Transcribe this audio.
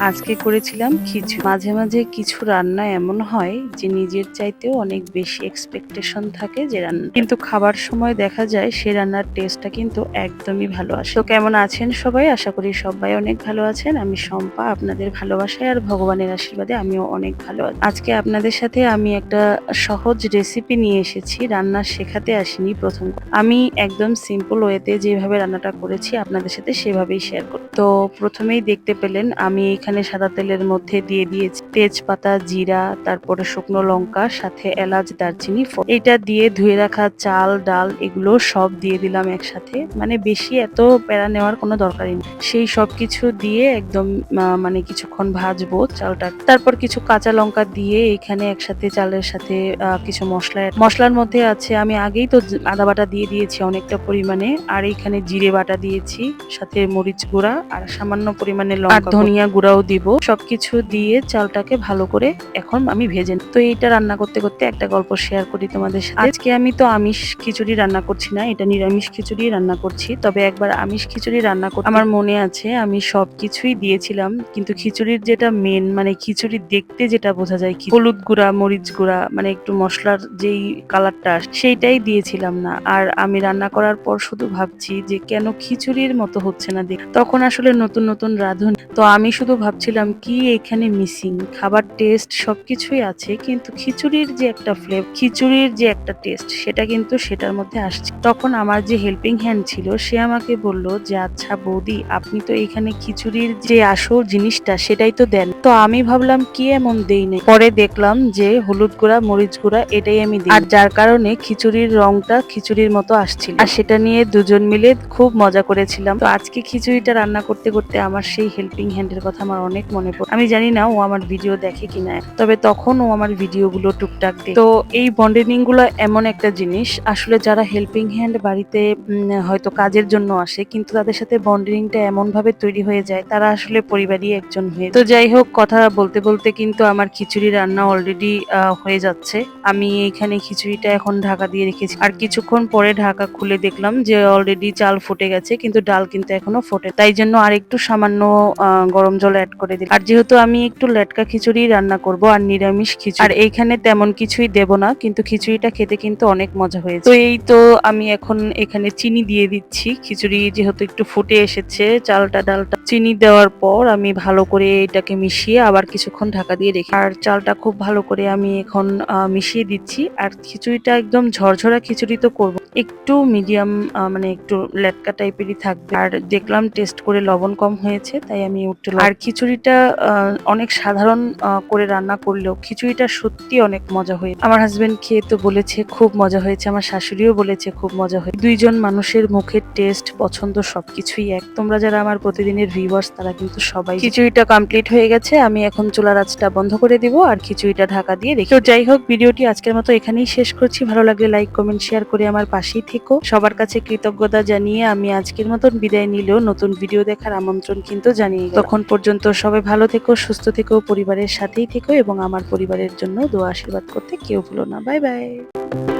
আজকে করেছিলাম খিচুড়ি মাঝে মাঝে কিছু রান্না এমন হয় যে নিজের চাইতেও অনেক বেশি এক্সপেকটেশন থাকে যে রান্না কিন্তু খাবার সময় দেখা যায় সে রান্নার টেস্টটা কিন্তু একদমই ভালো আসে। তো কেমন আছেন সবাই? আশা করি সবাই অনেক ভালো আছেন। আমি শম্পা, আপনাদের ভালোবাসায় আর ভগবানের আশীর্বাদে আমিও অনেক ভালো আছি। আজকে আপনাদের সাথে আমি একটা সহজ রেসিপি নিয়ে এসেছি। রান্না শেখাতে আসিনি প্রথম। আমি একদম সিম্পল ওয়েতে যেভাবে রান্নাটা করেছি আপনাদের সাথে সেভাবেই শেয়ার করি তো প্রথমেই দেখতে পেলেন আমি এখানে সাদা তেলের মধ্যে দিয়ে দিয়েছি তেজপাতা জিরা তারপরে শুকনো লঙ্কা সাথে এলাচ দারচিনি এটা দিয়ে ধুয়ে রাখা চাল ডাল এগুলো সব দিয়ে দিলাম একসাথে। মানে বেশি এত প্যারা নেওয়ার কোনো দরকারই নেই। সেই সব কিছু দিয়ে একদম মানে কিছুক্ষণ ভাজবো চালটা। তারপর কিছু কাঁচা লঙ্কা দিয়ে এখানে একসাথে চালের সাথে কিছু মশলা মশলার মধ্যে আছে আমি আগেই তো আদা বাটা দিয়ে দিয়েছি অনেকটা পরিমাণে। আর এখানে জিরে বাটা দিয়েছি সাথে মরিচ গুঁড়া আর সামান্য পরিমাণে লঙ্কা ধনিয়া গুঁড়াও দিব। সবকিছু দিয়ে চালটাকে ভালো করে এখন আমি ভেজে। তো এইটা রান্না করতে করতে একটা গল্প শেয়ার করি তোমাদের সাথে। আজকে আমি তো আমিষ খিচুড়ি রান্না করছি না, এটা নিরামিষ খিচুড়ি রান্না করছি। তবে একবার আমিষ খিচুড়ি রান্না করতে আমার মনে আছে আমি সব কিছুই দিয়েছিলাম, কিন্তু খিচুড়ির যেটা মেন মানে খিচুড়ি দেখতে যেটা বোঝা যায় কি হলুদ গুঁড়া, মরিচ গুঁড়া মানে একটু মশলার যেই কালারটা সেইটাই দিয়েছিলাম না। আর আমি রান্না করার পর শুধু ভাবছি যে কেন খিচুড়ির মতো হচ্ছে না দেখ তখন আসলে নতুন নতুন রাঁধুনি। তো আমি শুধু ভাবছিলাম কি এখানে মিসিং খাবার টেস্ট সব কিছুই আছে, কিন্তু খিচুড়ির যে একটা ফ্লেভ খিচুড়ির যে একটা টেস্ট সেটা কিন্তু সেটার মধ্যে আসছে। তখন আমার যে হেল্পিং হ্যান্ড ছিল, সে আমাকে বলল যে আচ্ছা বৌদি, আপনি তো এখানে খিচুড়ির যে আসল জিনিসটা, সেটাই তো দেন। তো আমি ভাবলাম, কি এমন দেই নাই পরে দেখলাম যে, হলুদ গুঁড়া, মরিচ গুঁড়া, এটাই আমি দিই। আর যার কারণে খিচুড়ির রংটা খিচুড়ির মতো আসছিল। আর সেটা নিয়ে দুজন মিলে খুব মজা করেছিলাম। তো আজকে খিচুড়িটা রান্না করতে করতে আমার সেই হেল্পিং হ্যান্ডের কথা আমার অনেক মনে পড়ে। আমি জানি না ও আমার ভিডিও দেখে কিনা। তবে তখন ও আমার ভিডিওগুলো টুকটাক তো এই বন্ডেনিংগুলো এমন একটা জিনিস, আসলে যারা হেল্পিং হ্যান্ড বাড়িতে হয়তো কাজের জন্য আসে, কিন্তু তাদের সাথে বন্ডিংটা এমন ভাবে তৈরি হয়ে যায়, তারা আসলে পরিবারই একজন হয়ে। তো যাই হোক, কথা বলতে বলতে কিন্তু আমার খিচুড়ি রান্না অলরেডি হয়ে যাচ্ছে। আমি এইখানে খিচুড়িটা এখন ঢাকা দিয়ে রেখেছি। আর কিছুক্ষণ পরে ঢাকা খুলে দেখলাম যে অলরেডি চাল ফুটে গেছে, কিন্তু ডাল কিন্তু এখনও ফোটে। তাই জন্য আর একটু সামান্য গরম জল অ্যাড করে দিই আর যেহেতু আমি একটু লেটকা খিচুড়ি রান্না করব আর নিরামিষ খিচুড়ি। আর এইখানে তেমন কিছুই দেব না কিন্তু খিচুড়িটা খেতে কিন্তু অনেক মজা হয়েছে। তো এই তো আমি এখন এখানে চিনি দিয়ে দিচ্ছি। খিচুড়ি যেহেতু একটু ফুটে এসেছে চালটা ডালটা চিনি দেওয়ার পর আমি ভালো করে এটাকে মিশিয়ে আবার কিছুক্ষণ ঢাকা দিয়ে রেখে আর চালটা খুব ভালো করে আমি এখন মিশিয়ে দিচ্ছি। আর খিচুড়িটা একদম ঝরঝরা খিচুড়ি তো করব। একটু মিডিয়াম মানে একটু লেটকা টাইপেরই থাকবে। আর দেখলাম টেস্ট করে লবণ কম হয়েছে তাই আমি একটু আর খিচুড়িটা অনেক সাধারণ করে রান্না করলেও খিচুড়িটা সত্যি অনেক মজা হয়েছে আমার হাজবেন্ড খেয়ে তো বলেছে খুব মজা হয়েছে আমার শাশুড়িও বলেছে খুব মজা হয়েছে। দুইজন মানুষের মুখের টেস্ট পছন্দ সবকিছুই এক। তোমরা যারা আমার প্রতিদিনের ভিউয়ার্স তারা কিন্তু সবাই খিচুড়িটা কমপ্লিট হয়ে গেছে আমি এখন চুলার আঁচটা বন্ধ করে দিব আর খিচুড়িটা ঢাকা দিয়ে রেখে তো যাই হোক ভিডিওটি আজকের মতো এখানেই শেষ করছি। ভালো লাগলে লাইক কমেন্ট শেয়ার করে আমার পাশেই থেকো। সবার কাছে কৃতজ্ঞতা জানিয়ে আমি আজকের মতন বিদায় নিলেও নতুন ভিডিও দেখার আমন্ত্রণ কিন্তু জানিয়ে তখন পর্যন্ত সবাই ভালো থেকো, সুস্থ থেকো, পরিবারের সাথেই থেকো এবং আমার পরিবারের জন্য দোয়া আশীর্বাদ করতে কেউ ভুলো না। Bye bye.